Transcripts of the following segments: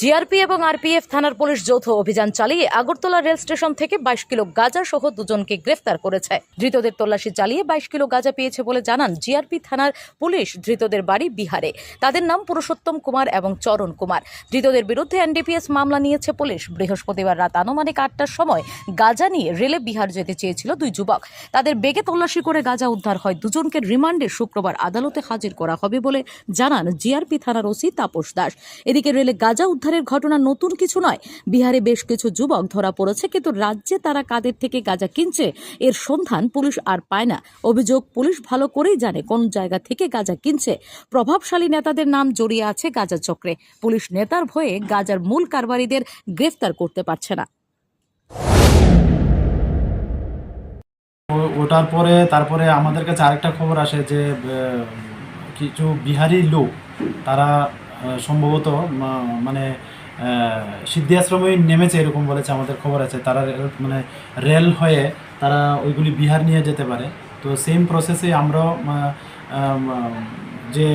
GRP এবং RPF থানার police যৌথ অভিযান চালিয়ে আগরতলা রেল স্টেশন থেকে বাইশ কিলো গাঁজা সহ দুজনকে গ্রেফতার করেছে। ধৃতদের তল্লাশি চালিয়ে বাইশ কিলো গাঁজা পেয়েছে বলে জানান জিআরপি থানার পুলিশ। ধৃতদের বাড়ি বিহারে। তাদের নাম পুরুষোত্তম কুমার এবং চরণ কুমার। ধৃতদের বিরুদ্ধে এনডিপিএস মামলা নিয়েছে পুলিশ। বৃহস্পতিবার রাত আনুমানিক আটটার সময় গাঁজা নিয়ে রেলে বিহার যেতে চেয়েছিল দুই যুবক। তাদের বেগে তল্লাশি করে গাঁজা উদ্ধার হয়। দুজনকে রিমান্ডে শুক্রবার আদালতে হাজির করা হবে বলে জানান জিআরপি থানার ওসি তাপস দাস। এদিকে রেলে গাঁজা উদ্ধারের ঘটনা নতুন কিছু নয়। বিহারে বেশ কিছু যুবক ধরা পড়েছে, কিন্তু রাজ্যে তারা কাদের থেকে গাঁজা কিনছে এর সন্ধান পুলিশ আর পায় না। অভিযোগ পুলিশ ভালো করেই জানে কোন জায়গা থেকে গাঁজা কিনছে। প্রভাবশালী নেতাদের নাম জড়িয়ে আছে গাঁজা চক্রে। পুলিশ নেতার ভয়ে গাঁজার মূল কারবারিদের গ্রেফতার করতে পারছে না। ওটার পরে, তারপরে আমাদের কাছে আরেকটা খবর আসে যে কিছু বিহারি লোক, তারা সম্ভবত মানে আহ, সিদ্ধি আশ্রমে নেমেছে এরকম বলেছে আমাদের খবর আছে। তারা মানে রেল হয়ে তারা ওইগুলি বিহার নিয়ে যেতে পারে। তো সেম প্রসেসে আমরাও যে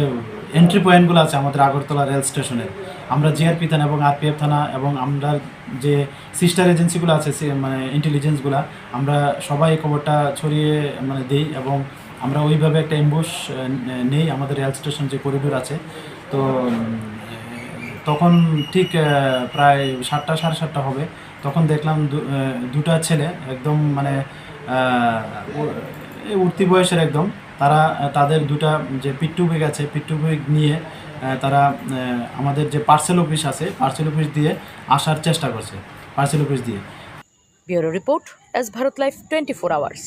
এন্ট্রি পয়েন্টগুলো আছে আমাদের আগরতলা রেল স্টেশনের আমরা জিআরপি থানা এবং আরপিএফ থানা এবং আমরা যে সিস্টার এজেন্সিগুলো আছে মানে ইন্টেলিজেন্সগুলো আমরা সবাই খবরটা ছড়িয়ে মানে দিই এবং আমরা ওইভাবে একটা এম্বুশ নেই, আমাদের রেল স্টেশন যে করিডোর আছে। তো তখন ঠিক প্রায় সাতটা, সাড়ে সাতটা হবে। তখন দেখলাম দুটা ছেলে একদম মানে উঠতি বয়সের একদম। তারা, তাদের দুটা যে পিট্টু বেগ আছে পিট্টু বেগ নিয়ে তারা আমাদের যে পার্সেল অফিস আছে পার্সেল অফিস দিয়ে আসার চেষ্টা করছে পার্সেল অফিস দিয়ে। Bureau report, S Bharat life twenty four hours.